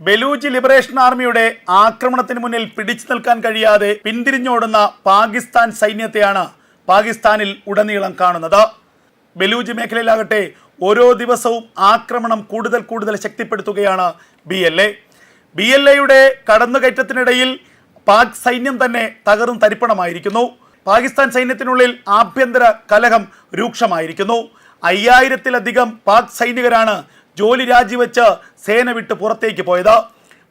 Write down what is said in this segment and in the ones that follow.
Baloch liberation ആർമിയുടെ ആക്രമണത്തിന് മുന്നിൽ പിടിച്ചു നിൽക്കാൻ കഴിയാതെ പിന്തിരിഞ്ഞോടുന്ന പാകിസ്ഥാൻ സൈന്യത്തെയാണ് പാകിസ്ഥാനിൽ ഉടനീളം കാണുന്നത്. ബലൂജ് മേഖലയിലാകട്ടെ ഓരോ ദിവസവും ആക്രമണം കൂടുതൽ കൂടുതൽ ശക്തിപ്പെടുത്തുകയാണ് B L A. B L എയുടെ കടന്നുകയറ്റത്തിനിടയിൽ പാക് സൈന്യം തന്നെ തകർന്ന് തരിപ്പണമായിരിക്കുന്നു. പാകിസ്ഥാൻ സൈന്യത്തിനുള്ളിൽ ആഭ്യന്തര കലഹം രൂക്ഷമായിരിക്കുന്നു. അയ്യായിരത്തിലധികം പാക് സൈനികരാണ് ജോലി രാജിവെച്ച് സേന വിട്ട് പുറത്തേക്ക് പോയത്.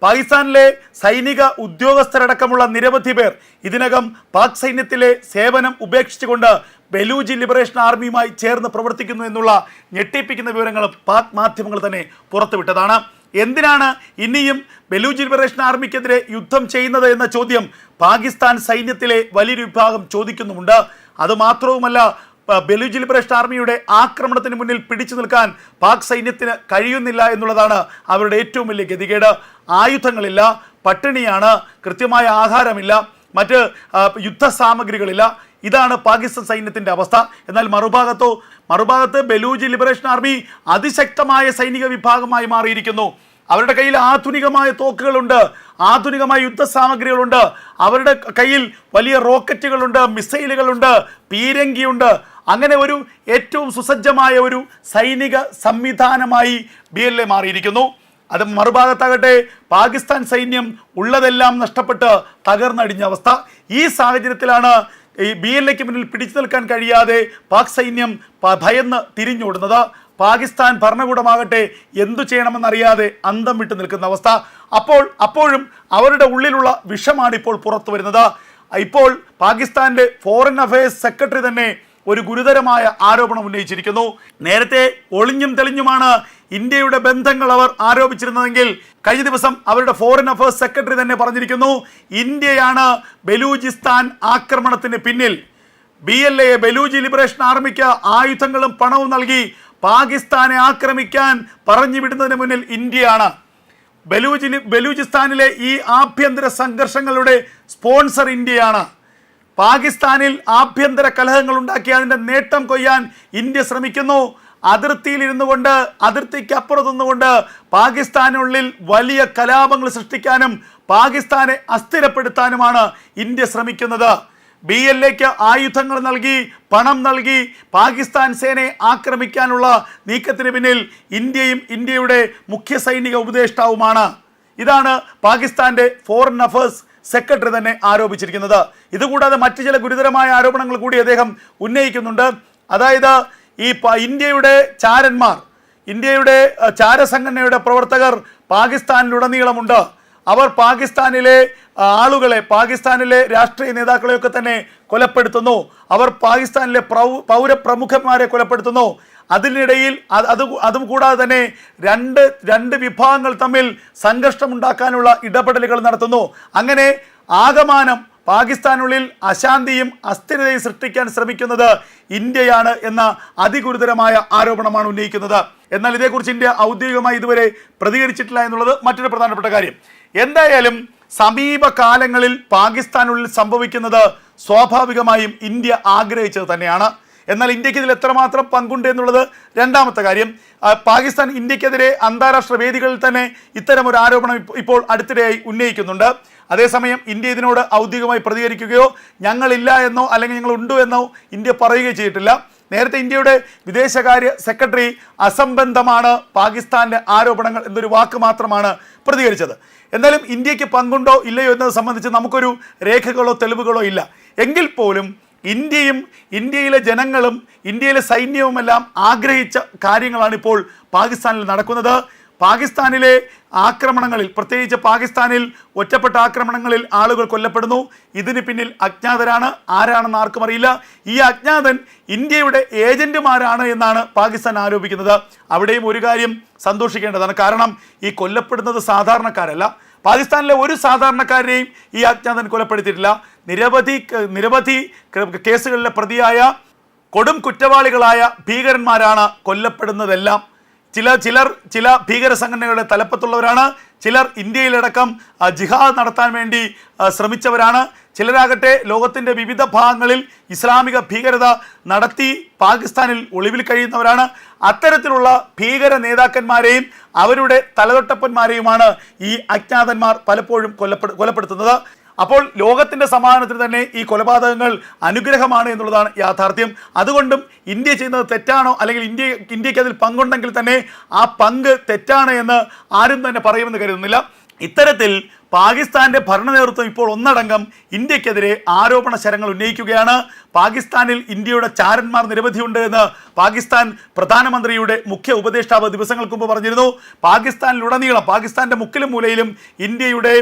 പാകിസ്ഥാനിലെ സൈനിക ഉദ്യോഗസ്ഥരടക്കമുള്ള നിരവധി പേർ ഇതിനകം പാക് സൈന്യത്തിലെ സേവനം ഉപേക്ഷിച്ചുകൊണ്ട് ബലൂജി ലിബറേഷൻ ആർമിയുമായി ചേർന്ന് പ്രവർത്തിക്കുന്നു എന്നുള്ള ഞെട്ടിപ്പിക്കുന്ന വിവരങ്ങൾ പാക് മാധ്യമങ്ങൾ തന്നെ പുറത്തുവിട്ടതാണ്. എന്തിനാണ് ഇനിയും ബലൂജി ലിബറേഷൻ ആർമിക്കെതിരെ യുദ്ധം ചെയ്യുന്നത് എന്ന ചോദ്യം പാകിസ്ഥാൻ സൈന്യത്തിലെ വലിയൊരു വിഭാഗം ചോദിക്കുന്നുമുണ്ട്. അതുമാത്രവുമല്ല ബലൂജ് ലിബറേഷൻ ആർമിയുടെ ആക്രമണത്തിന് മുന്നിൽ പിടിച്ചു നിൽക്കാൻ പാക് സൈന്യത്തിന് കഴിയുന്നില്ല എന്നുള്ളതാണ് അവരുടെ ഏറ്റവും വലിയ ഗതികേട്. ആയുധങ്ങളില്ല പട്ടിണിയാണ് കൃത്യമായ ആഹാരമില്ല മറ്റ് യുദ്ധ സാമഗ്രികളില്ല ഇതാണ് പാകിസ്ഥാൻ സൈന്യത്തിന്റെ അവസ്ഥ. എന്നാൽ മറുഭാഗത്തോ മറുഭാഗത്ത് ബലൂജ് ലിബറേഷൻ ആർമി അതിശക്തമായ സൈനിക വിഭാഗമായി മാറിയിരിക്കുന്നു. അവരുടെ കയ്യിൽ ആധുനികമായ തോക്കുകളുണ്ട് ആധുനികമായ യുദ്ധ സാമഗ്രികളുണ്ട് അവരുടെ കയ്യിൽ വലിയ റോക്കറ്റുകളുണ്ട് മിസൈലുകളുണ്ട് പീരങ്കിയുണ്ട്. അങ്ങനെ ഒരു ഏറ്റവും സുസജ്ജമായ ഒരു സൈനിക സംവിധാനമായി ബി എൽ എ മാറിയിരിക്കുന്നു. അത് മറുഭാഗത്താകട്ടെ പാകിസ്ഥാൻ സൈന്യം ഉള്ളതെല്ലാം നഷ്ടപ്പെട്ട് തകർന്നടിഞ്ഞ അവസ്ഥ. ഈ സാഹചര്യത്തിലാണ് ഈ ബി എൽ എക്ക് മുന്നിൽ പിടിച്ചു നിൽക്കാൻ കഴിയാതെ പാക് സൈന്യം ഭയന്ന് തിരിഞ്ഞോടുന്നത്. പാകിസ്ഥാൻ ഭരണകൂടമാകട്ടെ എന്തു ചെയ്യണമെന്നറിയാതെ അന്തം വിട്ട് നിൽക്കുന്ന അവസ്ഥ. അപ്പോൾ അപ്പോഴും അവരുടെ ഉള്ളിലുള്ള വിഷമാണ് ഇപ്പോൾ പുറത്തു വരുന്നത്. ഇപ്പോൾ പാകിസ്ഥാന്റെ ഫോറിൻ അഫയേഴ്സ് സെക്രട്ടറി തന്നെ ഒരു ഗുരുതരമായ ആരോപണം ഉന്നയിച്ചിരിക്കുന്നു. നേരത്തെ ഒളിഞ്ഞും തെളിഞ്ഞുമാണ് ഇന്ത്യയുടെ ബന്ധങ്ങൾ അവർ ആരോപിച്ചിരുന്നതെങ്കിൽ കഴിഞ്ഞ ദിവസം അവരുടെ ഫോറിൻ അഫയേഴ്സ് സെക്രട്ടറി തന്നെ പറഞ്ഞിരിക്കുന്നു ഇന്ത്യയാണ് ബലൂചിസ്ഥാൻ ആക്രമണത്തിന് പിന്നിൽ. B L A Balochi liberation ആർമിക്ക് ആയുധങ്ങളും പണവും നൽകി പാകിസ്ഥാനെ ആക്രമിക്കാൻ പറഞ്ഞു വിടുന്നതിന് മുന്നിൽ ഇന്ത്യയാണ്. ബലൂജി ബലൂചിസ്ഥാനിലെ ഈ ആഭ്യന്തര സംഘർഷങ്ങളുടെ സ്പോൺസർ ഇന്ത്യയാണ്. പാകിസ്ഥാനിൽ ആഭ്യന്തര കലഹങ്ങൾ ഉണ്ടാക്കി അതിന്റെ നേട്ടം കൊയ്യാൻ ഇന്ത്യ ശ്രമിക്കുന്നു. അതിർത്തിയിൽ ഇരുന്നു കൊണ്ട് അതിർത്തിക്ക് അപ്പുറത്ത് നിന്നുകൊണ്ട് പാകിസ്ഥാനുള്ളിൽ വലിയ കലാപങ്ങൾ സൃഷ്ടിക്കാനും പാകിസ്ഥാനെ അസ്ഥിരപ്പെടുത്താനുമാണ് ഇന്ത്യ ശ്രമിക്കുന്നത്. ബി എൽ എക്ക് ആയുധങ്ങൾ നൽകി പണം നൽകി പാകിസ്ഥാൻ സേനയെ ആക്രമിക്കാനുള്ള നീക്കത്തിന് പിന്നിൽ ഇന്ത്യയും ഇന്ത്യയുടെ മുഖ്യ സൈനിക ഉപദേഷ്ടാവുമാണ്. ഇതാണ് പാകിസ്ഥാന്റെ ഫോറിൻ അഫയേഴ്സ് സെക്രട്ടറി തന്നെ ആരോപിച്ചിരിക്കുന്നത്. ഇതുകൂടാതെ മറ്റു ചില ഗുരുതരമായ ആരോപണങ്ങൾ കൂടി അദ്ദേഹം ഉന്നയിക്കുന്നുണ്ട്. അതായത് ഈ ഇന്ത്യയുടെ ചാരന്മാർ ഇന്ത്യയുടെ ചാരസംഘടനയുടെ പ്രവർത്തകർ പാകിസ്ഥാനിലുടനീളമുണ്ട്. അവർ പാകിസ്ഥാനിലെ ആളുകളെ പാകിസ്ഥാനിലെ രാഷ്ട്രീയ നേതാക്കളെയൊക്കെ തന്നെ കൊലപ്പെടുത്തുന്നു. അവർ പാകിസ്ഥാനിലെ പ്രൗ- പൗരപ്രമുഖന്മാരെ കൊലപ്പെടുത്തുന്നു. അതിനിടയിൽ അത് അത് കൂടാതെ തന്നെ രണ്ട് രണ്ട് വിഭാഗങ്ങൾ തമ്മിൽ സംഘർഷമുണ്ടാക്കാനുള്ള ഇടപെടലുകൾ നടത്തുന്നു. അങ്ങനെ ആകമാനം പാകിസ്ഥാനുള്ളിൽ അശാന്തിയും അസ്ഥിരതയും സൃഷ്ടിക്കാൻ ശ്രമിക്കുന്നത് ഇന്ത്യയാണ് എന്ന അതിഗുരുതരമായ ആരോപണമാണ് ഉന്നയിക്കുന്നത്. എന്നാൽ ഇതേക്കുറിച്ച് ഇന്ത്യ ഔദ്യോഗികമായി ഇതുവരെ പ്രതികരിച്ചിട്ടില്ല എന്നുള്ളത് മറ്റൊരു പ്രധാനപ്പെട്ട കാര്യം. എന്തായാലും സമീപകാലങ്ങളിൽ പാകിസ്ഥാനുള്ളിൽ സംഭവിക്കുന്നത് സ്വാഭാവികമായും ഇന്ത്യ ആഗ്രഹിച്ചത് തന്നെയാണ്. എന്നാൽ ഇന്ത്യയ്ക്ക് ഇതിൽ എത്രമാത്രം പങ്കുണ്ട് എന്നുള്ളത് രണ്ടാമത്തെ കാര്യം. പാകിസ്ഥാൻ ഇന്ത്യക്കെതിരെ അന്താരാഷ്ട്ര വേദികളിൽ തന്നെ ഇത്തരം ഒരു ആരോപണം ഇപ്പോൾ അടുത്തിടെയായി ഉന്നയിക്കുന്നുണ്ട്. അതേസമയം ഇന്ത്യ ഇതിനോട് ഔദ്യോഗികമായി പ്രതികരിക്കുകയോ ഞങ്ങളില്ല എന്നോ അല്ലെങ്കിൽ ഞങ്ങൾ ഉണ്ടോ എന്നോ ഇന്ത്യ പറയുകയോ ചെയ്തിട്ടില്ല. നേരത്തെ ഇന്ത്യയുടെ വിദേശകാര്യ സെക്രട്ടറി അസംബന്ധമാണ് പാകിസ്ഥാന്റെ ആരോപണങ്ങൾ എന്നൊരു വാക്ക് മാത്രമാണ് പ്രതികരിച്ചത്. എന്നാലും ഇന്ത്യയ്ക്ക് പങ്കുണ്ടോ ഇല്ലയോ എന്നത് സംബന്ധിച്ച് നമുക്കൊരു രേഖകളോ തെളിവുകളോ ഇല്ല. എങ്കിൽ പോലും ഇന്ത്യയും ഇന്ത്യയിലെ ജനങ്ങളും ഇന്ത്യയിലെ സൈന്യവുമെല്ലാം ആഗ്രഹിച്ച കാര്യങ്ങളാണ് ഇപ്പോൾ പാകിസ്ഥാനിൽ നടക്കുന്നത്. പാകിസ്ഥാനിലെ ആക്രമണങ്ങളിൽ പ്രത്യേകിച്ച് പാകിസ്ഥാനിൽ ഒറ്റപ്പെട്ട ആക്രമണങ്ങളിൽ ആളുകൾ കൊല്ലപ്പെടുന്നു. ഇതിന് പിന്നിൽ അജ്ഞാതരാണ്. ആരാണെന്ന് ആർക്കും അറിയില്ല. ഈ അജ്ഞാതൻ ഇന്ത്യയുടെ ഏജന്റുമാരാണ് എന്നാണ് പാകിസ്ഥാൻ ആരോപിക്കുന്നത്. അവിടെയും ഒരു കാര്യം സന്തോഷിക്കേണ്ടതാണ്. കാരണം ഈ കൊല്ലപ്പെടുന്നത് സാധാരണക്കാരല്ല. പാകിസ്ഥാനിലെ ഒരു സാധാരണക്കാരനെയും ഈ അജ്ഞാതൻ കൊലപ്പെടുത്തിയിട്ടില്ല. നിരവധി നിരവധി കേസുകളിലെ പ്രതിയായ കൊടും കുറ്റവാളികളായ ഭീകരന്മാരാണ് കൊല്ലപ്പെടുന്നതെല്ലാം ചില ചിലർ ചില ഭീകര സംഘടനകളുടെ തലപ്പത്തുള്ളവരാണ്. ചിലർ ഇന്ത്യയിലടക്കം ജിഹാദ് നടത്താൻ വേണ്ടി ശ്രമിച്ചവരാണ്. ചിലരാകട്ടെ ലോകത്തിന്റെ വിവിധ ഭാഗങ്ങളിൽ ഇസ്ലാമിക ഭീകരത നടത്തി പാകിസ്ഥാനിൽ ഒളിവിൽ കഴിയുന്നവരാണ്. അത്തരത്തിലുള്ള ഭീകര നേതാക്കന്മാരെയും അവരുടെ തലതൊട്ടപ്പന്മാരെയുമാണ് ഈ അജ്ഞാതന്മാർ പലപ്പോഴും കൊല്ലപ്പെടു കൊലപ്പെടുത്തുന്നത്. അപ്പോൾ ലോകത്തിന്റെ സമാധാനത്തിന് തന്നെ ഈ കൊലപാതകങ്ങൾ അനുഗ്രഹമാണ് എന്നുള്ളതാണ് യാഥാർത്ഥ്യം. അതുകൊണ്ടും ഇന്ത്യ ചെയ്യുന്നത് തെറ്റാണോ? അല്ലെങ്കിൽ ഇന്ത്യ ഇന്ത്യയ്ക്ക് അതിൽ പങ്കുണ്ടെങ്കിൽ തന്നെ ആ പങ്ക് തെറ്റാണ് എന്ന് ആരും തന്നെ പറയുമെന്ന് കരുതുന്നില്ല. ഇത്തരത്തിൽ പാകിസ്ഥാന്റെ ഭരണ നേതൃത്വം ഇപ്പോൾ ഒന്നടങ്കം ഇന്ത്യക്കെതിരെ ആരോപണ ശരങ്ങൾ ഉന്നയിക്കുകയാണ്. പാകിസ്ഥാനിൽ ഇന്ത്യയുടെ ചാരന്മാർ നിരവധിയുണ്ട് എന്ന് പാകിസ്ഥാൻ പ്രധാനമന്ത്രിയുടെ മുഖ്യ ഉപദേഷ്ടാവ് ദിവസങ്ങൾക്ക് മുമ്പ് പറഞ്ഞിരുന്നു പാകിസ്ഥാനിലുടനീളം പാകിസ്ഥാന്റെ മുക്കിലും മൂലയിലും ഇന്ത്യയുടെ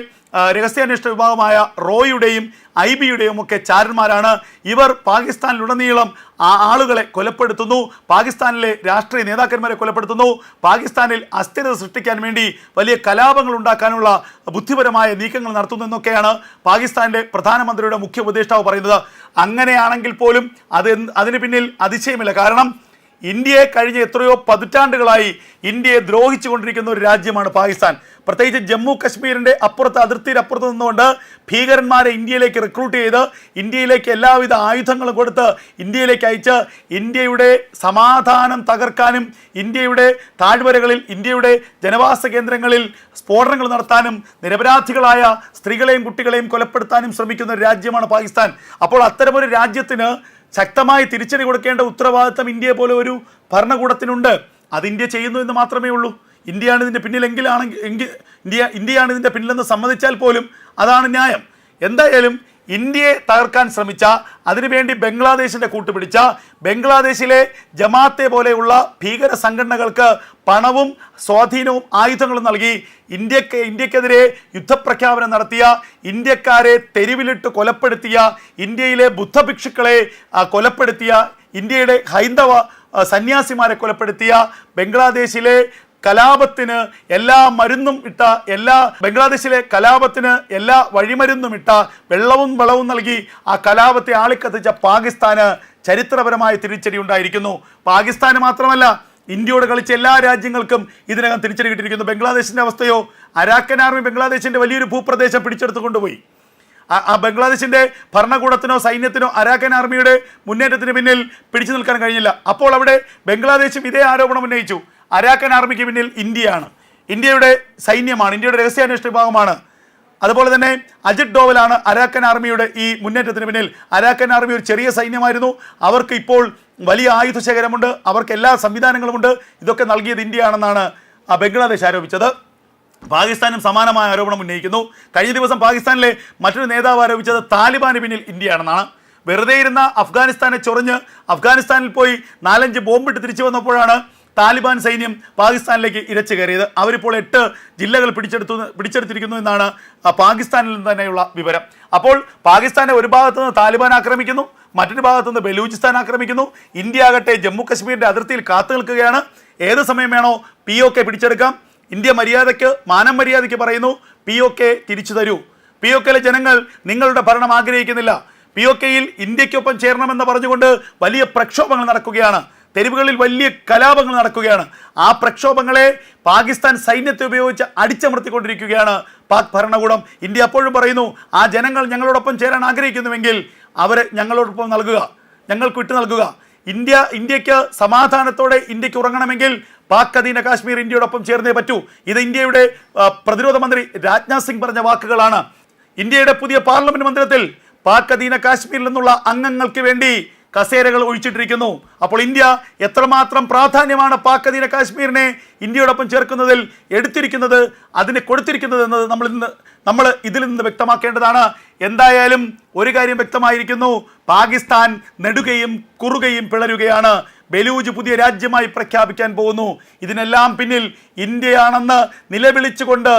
രഹസ്യാന്വേഷണ വിഭാഗമായ റോയുടെയും ഐ ബിയുടെയും ഒക്കെ ചാരന്മാരാണ്. ഇവർ പാകിസ്ഥാനിലുടനീളം ആ ആളുകളെ കൊലപ്പെടുത്തുന്നു പാകിസ്ഥാനിലെ രാഷ്ട്രീയ നേതാക്കന്മാരെ കൊലപ്പെടുത്തുന്നു പാകിസ്ഥാനിൽ അസ്ഥിരത സൃഷ്ടിക്കാൻ വേണ്ടി വലിയ കലാപങ്ങൾ ഉണ്ടാക്കാനുള്ള ബുദ്ധിപരമായ നീക്കങ്ങൾ നടത്തുന്നു എന്നൊക്കെയാണ് പാകിസ്ഥാന്റെ പ്രധാനമന്ത്രിയുടെ മുഖ്യ ഉപദേഷ്ടാവ് പറയുന്നത്. അങ്ങനെയാണെങ്കിൽ പോലും അത് അതിന് പിന്നിൽ അതിശയമില്ല. കാരണം ഇന്ത്യയെ കഴിഞ്ഞ എത്രയോ പതിറ്റാണ്ടുകളായി ഇന്ത്യയെ ദ്രോഹിച്ചു കൊണ്ടിരിക്കുന്ന ഒരു രാജ്യമാണ് പാകിസ്ഥാൻ. പ്രത്യേകിച്ച് ജമ്മു കശ്മീരിന്റെ അപ്പുറത്ത് അതിർത്തിയിൽ അപ്പുറത്ത് നിന്നുകൊണ്ട് ഭീകരന്മാരെ ഇന്ത്യയിലേക്ക് റിക്രൂട്ട് ചെയ്ത് ഇന്ത്യയിലേക്ക് എല്ലാവിധ ആയുധങ്ങളും കൊടുത്ത് ഇന്ത്യയിലേക്ക് അയച്ച് ഇന്ത്യയുടെ സമാധാനം തകർക്കാനും ഇന്ത്യയുടെ താഴ്വരകളിൽ ഇന്ത്യയുടെ ജനവാസ കേന്ദ്രങ്ങളിൽ സ്ഫോടനങ്ങൾ നടത്താനും നിരപരാധികളായ സ്ത്രീകളെയും കുട്ടികളെയും കൊലപ്പെടുത്താനും ശ്രമിക്കുന്ന ഒരു രാജ്യമാണ് പാകിസ്ഥാൻ. അപ്പോൾ അത്തരമൊരു രാജ്യത്തിന് ശക്തമായി തിരിച്ചടി കൊടുക്കേണ്ട ഉത്തരവാദിത്തം ഇന്ത്യയെ പോലെ ഒരു ഭരണകൂടത്തിനുണ്ട്. അത് ഇന്ത്യ ചെയ്യുന്നു എന്ന് മാത്രമേ ഉള്ളൂ. ഇന്ത്യയാണ് ഇതിന്റെ പിന്നിലെങ്കിലാണെങ്കിൽ എങ്കിൽ ഇന്ത്യ ഇന്ത്യയാണ് ഇതിന്റെ പിന്നിലെന്ന് സമ്മതിച്ചാൽ പോലും അതാണ് ന്യായം. എന്തായാലും ഇന്ത്യയെ തകർക്കാൻ ശ്രമിച്ച അതിനുവേണ്ടി ബംഗ്ലാദേശിന്റെ കൂട്ടുപിടിച്ച ബംഗ്ലാദേശിലെ ജമാഅത്തെ പോലെയുള്ള ഭീകര സംഘടനകൾക്ക് പണവും സ്വാധീനവും ആയുധങ്ങളും നൽകി ഇന്ത്യയ്ക്ക് ഇന്ത്യക്കെതിരെ യുദ്ധപ്രഖ്യാപനം നടത്തിയ ഇന്ത്യക്കാരെ തെരുവിലിട്ട് കൊലപ്പെടുത്തിയ ഇന്ത്യയിലെ ബുദ്ധഭിക്ഷുക്കളെ കൊലപ്പെടുത്തിയ ഇന്ത്യയുടെ ഹൈന്ദവ സന്യാസിമാരെ കൊലപ്പെടുത്തിയ ബംഗ്ലാദേശിലെ കലാപത്തിന് എല്ലാ മരുന്നും ഇട്ട എല്ലാ ബംഗ്ലാദേശിലെ കലാപത്തിന് എല്ലാ വഴിമരുന്നും ഇട്ട വെള്ളവും വളവും നൽകി ആ കലാപത്തെ ആളിക്കത്തിച്ച പാകിസ്ഥാന് ചരിത്രപരമായ തിരിച്ചടി ഉണ്ടായിരിക്കുന്നു. പാകിസ്ഥാന് മാത്രമല്ല ഇന്ത്യയോട് കളിച്ച എല്ലാ രാജ്യങ്ങൾക്കും ഇതിനകം തിരിച്ചടി കിട്ടിയിരിക്കുന്നു. ബംഗ്ലാദേശിന്റെ അവസ്ഥയോ? അരാക്കൻ ആർമി ബംഗ്ലാദേശിന്റെ വലിയൊരു ഭൂപ്രദേശം പിടിച്ചെടുത്ത് കൊണ്ടുപോയി. ആ- ബംഗ്ലാദേശിന്റെ ഭരണകൂടത്തിനോ സൈന്യത്തിനോ അരാക്കൻ ആർമിയുടെ മുന്നേറ്റത്തിന് പിന്നിൽ പിടിച്ചു നിൽക്കാൻ കഴിഞ്ഞില്ല. അപ്പോൾ അവിടെ ബംഗ്ലാദേശും ഇതേ ആരോപണം ഉന്നയിച്ചു. അരാക്കൻ ആർമിക്ക് പിന്നിൽ ഇന്ത്യയാണ്. ഇന്ത്യയുടെ സൈന്യമാണ് ഇന്ത്യയുടെ രഹസ്യാന്വേഷണ വിഭാഗമാണ്. അതുപോലെ തന്നെ അജിത് ഡോവലാണ് അരാക്കൻ ആർമിയുടെ ഈ മുന്നേറ്റത്തിന് പിന്നിൽ. അരാക്കൻ ആർമി ഒരു ചെറിയ സൈന്യമായിരുന്നു. അവർക്ക് ഇപ്പോൾ വലിയ ആയുധ ശേഖരമുണ്ട്. അവർക്ക് എല്ലാ സംവിധാനങ്ങളുമുണ്ട്. ഇതൊക്കെ നൽകിയത് ഇന്ത്യയാണെന്നാണ് ബംഗ്ലാദേശ് ആരോപിച്ചത്. പാകിസ്ഥാനും സമാനമായ ആരോപണം ഉന്നയിക്കുന്നു. കഴിഞ്ഞ ദിവസം പാകിസ്ഥാനിലെ മറ്റൊരു നേതാവ് ആരോപിച്ചത് താലിബാന് പിന്നിൽ ഇന്ത്യയാണെന്നാണ്. വെറുതെ ഇരുന്ന അഫ്ഗാനിസ്ഥാനെ ചൊറിഞ്ഞ് അഫ്ഗാനിസ്ഥാനിൽ പോയി നാലഞ്ച് ബോംബിട്ട് തിരിച്ചു വന്നപ്പോഴാണ് താലിബാൻ സൈന്യം പാകിസ്ഥാനിലേക്ക് ഇരച്ചു കയറിയത്. അവരിപ്പോൾ എട്ട് ജില്ലകൾ പിടിച്ചെടുത്തു പിടിച്ചെടുത്തിരിക്കുന്നു എന്നാണ് പാകിസ്ഥാനിൽ നിന്ന് തന്നെയുള്ള വിവരം. അപ്പോൾ പാകിസ്ഥാനെ ഒരു ഭാഗത്തു നിന്ന് താലിബാൻ ആക്രമിക്കുന്നു മറ്റൊരു ഭാഗത്തു നിന്ന് ബലൂചിസ്ഥാൻ ആക്രമിക്കുന്നു. ഇന്ത്യ ആകട്ടെ ജമ്മു കശ്മീരിന്റെ അതിർത്തിയിൽ കാത്തു നിൽക്കുകയാണ്. ഏത് സമയം വേണോ പി ഒ കെ പിടിച്ചെടുക്കാം. ഇന്ത്യ മര്യാദയ്ക്ക് മാനം മര്യാദയ്ക്ക് പറയുന്നു പി ഒ കെ തിരിച്ചു തരൂ. പി ഒ കെയിലെ ജനങ്ങൾ നിങ്ങളുടെ ഭരണം ആഗ്രഹിക്കുന്നില്ല. പി ഒ കെയിൽ ഇന്ത്യക്കൊപ്പം ചേരണമെന്ന് പറഞ്ഞുകൊണ്ട് വലിയ പ്രക്ഷോഭങ്ങൾ നടക്കുകയാണ്. തെരുവുകളിൽ വലിയ കലാപങ്ങൾ നടക്കുകയാണ്. ആ പ്രക്ഷോഭങ്ങളെ പാകിസ്ഥാൻ സൈന്യത്തെ ഉപയോഗിച്ച് അടിച്ചമർത്തിക്കൊണ്ടിരിക്കുകയാണ് പാക് ഭരണകൂടം. ഇന്ത്യ അപ്പോഴും പറയുന്നു ആ ജനങ്ങൾ ഞങ്ങളോടൊപ്പം ചേരാൻ ആഗ്രഹിക്കുന്നുവെങ്കിൽ അവരെ ഞങ്ങളോടൊപ്പം നൽകുക ഞങ്ങൾക്ക് വിട്ടു നൽകുക. ഇന്ത്യ ഇന്ത്യയ്ക്ക് സമാധാനത്തോടെ ഇന്ത്യയ്ക്ക് ഉറങ്ങണമെങ്കിൽ പാക് അധീന കാശ്മീർ ഇന്ത്യയോടൊപ്പം ചേർന്നേ പറ്റൂ. ഇത് ഇന്ത്യയുടെ പ്രതിരോധ മന്ത്രി രാജ്നാഥ് സിംഗ് പറഞ്ഞ വാക്കുകളാണ്. ഇന്ത്യയുടെ പുതിയ പാർലമെന്റ് മന്ദിരത്തിൽ പാക് അധീന കാശ്മീരിൽ നിന്നുള്ള അംഗങ്ങൾക്ക് വേണ്ടി കസേരകൾ ഒഴിച്ചിട്ടിരിക്കുന്നു. അപ്പോൾ ഇന്ത്യ എത്രമാത്രം പ്രാധാന്യമാണ് പാക് അധീന കാശ്മീരിനെ ഇന്ത്യയോടൊപ്പം ചേർക്കുന്നതിൽ എടുത്തിരിക്കുന്നത് അതിന് കൊടുത്തിരിക്കുന്നത് എന്നത് നമ്മൾ ഇന്ന് നമ്മൾ ഇതിൽ നിന്ന് വ്യക്തമാക്കേണ്ടതാണ്. എന്തായാലും ഒരു കാര്യം വ്യക്തമായിരിക്കുന്നു. പാകിസ്ഥാൻ നെടുകയും കുറുകയും പിളരുകയാണ്. ബലൂജ് പുതിയ രാജ്യമായി പ്രഖ്യാപിക്കാൻ പോകുന്നു. ഇതിനെല്ലാം പിന്നിൽ ഇന്ത്യയാണെന്ന് നിലവിളിച്ചുകൊണ്ട്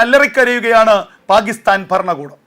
അലറിക്കരയുകയാണ് പാകിസ്ഥാൻ ഭരണകൂടം.